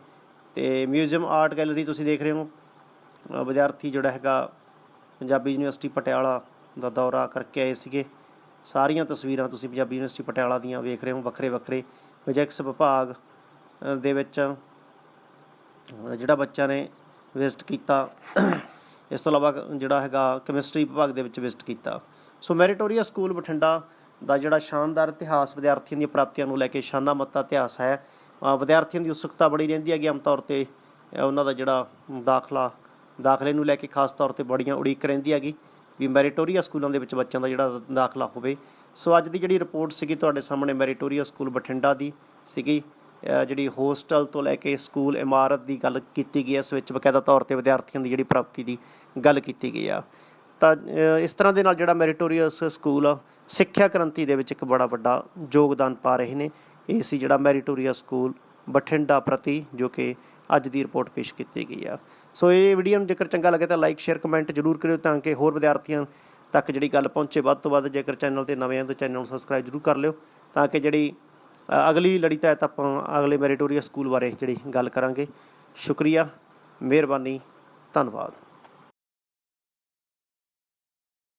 ਤੇ ਮਿਊਜ਼ੀਅਮ ਆਰਟ ਗੈਲਰੀ ਤੁਸੀਂ ਦੇਖ ਰਹੇ ਹੋ। ਵਿਦਿਆਰਥੀ ਜਿਹੜਾ ਹੈਗਾ ਪੰਜਾਬੀ ਯੂਨੀਵਰਸਿਟੀ ਪਟਿਆਲਾ ਦਾ ਦੌਰਾ ਕਰਕੇ ਆਏ ਸੀਗੇ। ਸਾਰੀਆਂ ਤਸਵੀਰਾਂ ਤੁਸੀਂ ਪੰਜਾਬੀ ਯੂਨੀਵਰਸਿਟੀ ਪਟਿਆਲਾ ਦੀਆਂ ਵੇਖ ਰਹੇ ਹੋ, ਵੱਖਰੇ ਵੱਖਰੇ ਫਿਜ਼ਿਕਸ ਵਿਭਾਗ ਦੇ ਵਿੱਚ ਜਿਹੜਾ ਬੱਚਾ ਨੇ ਵਿਜ਼ਿਟ ਕੀਤਾ। ਇਸ ਤੋਂ ਇਲਾਵਾ ਜਿਹੜਾ ਹੈਗਾ ਕੈਮਿਸਟਰੀ ਵਿਭਾਗ ਦੇ ਵਿੱਚ ਵਿਜ਼ਿਟ ਕੀਤਾ। ਸੋ ਮੈਰੀਟੋਰੀਆ ਸਕੂਲ ਬਠਿੰਡਾ ਦਾ ਜਿਹੜਾ ਸ਼ਾਨਦਾਰ ਇਤਿਹਾਸ ਵਿਦਿਆਰਥੀਆਂ ਦੀਆਂ ਪ੍ਰਾਪਤੀਆਂ ਨੂੰ ਲੈ ਕੇ ਸ਼ਾਨਾ ਮੱਤਾ ਇਤਿਹਾਸ ਹੈ। ਵਿਦਿਆਰਥੀਆਂ ਦੀ ਉਤਸੁਕਤਾ ਬੜੀ ਰਹਿੰਦੀ ਹੈਗੀ ਆਮ ਤੌਰ ਤੇ ਉਹਨਾਂ ਦਾ ਜਿਹੜਾ ਦਾਖਲਾ, ਦਾਖਲੇ ਨੂੰ ਲੈ ਕੇ ਖਾਸ ਤੌਰ ਤੇ ਬੜੀਆਂ ਉਡੀਕ ਰਹਿੰਦੀ ਹੈਗੀ ਵੀ ਮੈਰੀਟੋਰੀਆ ਸਕੂਲਾਂ ਦੇ ਵਿੱਚ ਬੱਚਿਆਂ ਦਾ ਜਿਹੜਾ ਦਾਖਲਾ ਹੋਵੇ। ਸੋ ਅੱਜ ਦੀ ਜਿਹੜੀ ਰਿਪੋਰਟ ਸੀਗੀ ਤੁਹਾਡੇ ਸਾਹਮਣੇ ਮੈਰੀਟੋਰੀਆ ਸਕੂਲ ਬਠਿੰਡਾ ਦੀ ਸੀਗੀ। ਜਿਹੜੀ ਹੋਸਟਲ ਤੋਂ ਲੈ ਕੇ ਸਕੂਲ, ਇਮਾਰਤ ਦੀ ਗੱਲ ਕੀਤੀ ਗਈ ਹੈ। ਇਸ ਵਿੱਚ ਬਕਾਇਦਾ ਤੌਰ ਤੇ ਵਿਦਿਆਰਥੀਆਂ ਦੀ ਜਿਹੜੀ ਪ੍ਰਾਪਤੀ ਦੀ ਗੱਲ ਕੀਤੀ ਗਈ ਆ। ਤਾਂ ਇਸ ਤਰ੍ਹਾਂ ਦੇ ਨਾਲ ਜਿਹੜਾ ਮੈਰੀਟੋਰੀਅਸ ਸਕੂਲ ਆ ਸਿੱਖਿਆ ਕ੍ਰਾਂਤੀ ਦੇ ਵਿੱਚ ਇੱਕ ਬੜਾ ਵੱਡਾ ਯੋਗਦਾਨ ਪਾ ਰਹੇ ਨੇ। ਇਹ ਸੀ ਜਿਹੜਾ ਮੈਰੀਟੋਰੀਅਸ ਸਕੂਲ ਬਠਿੰਡਾ ਪ੍ਰਤੀ ਜੋ ਕਿ ਅੱਜ ਦੀ ਰਿਪੋਰਟ ਪੇਸ਼ ਕੀਤੀ ਗਈ ਆ। ਸੋ ਇਹ ਵੀਡੀਓ ਨੂੰ ਜੇਕਰ ਚੰਗਾ ਲੱਗੇ ਤਾਂ ਲਾਈਕ ਸ਼ੇਅਰ ਕਮੈਂਟ ਜ਼ਰੂਰ ਕਰਿਓ ਤਾਂ ਕਿ ਹੋਰ ਵਿਦਿਆਰਥੀਆਂ ਤੱਕ ਜਿਹੜੀ ਗੱਲ ਪਹੁੰਚੇ। ਵੱਧ ਤੋਂ ਵੱਧ ਜੇਕਰ ਚੈਨਲ ਤੇ ਨਵੇਂ ਆ ਤਾਂ ਚੈਨਲ ਨੂੰ ਸਬਸਕ੍ਰਾਈਬ ਜ਼ਰੂਰ ਕਰ ਲਿਓ ਤਾਂ ਕਿ ਜਿਹੜੀ ਅ, ਅਗਲੀ ਲੜੀ ਤਹਿਤ ਆਪਾਂ ਅਗਲੇ ਮੈਰੀਟੋਰੀਅਸ ਸਕੂਲ ਬਾਰੇ ਜਿਹੜੀ ਗੱਲ ਕਰਾਂਗੇ। ਸ਼ੁਕਰੀਆ ਮਿਹਰਬਾਨੀ ਧੰਨਵਾਦ।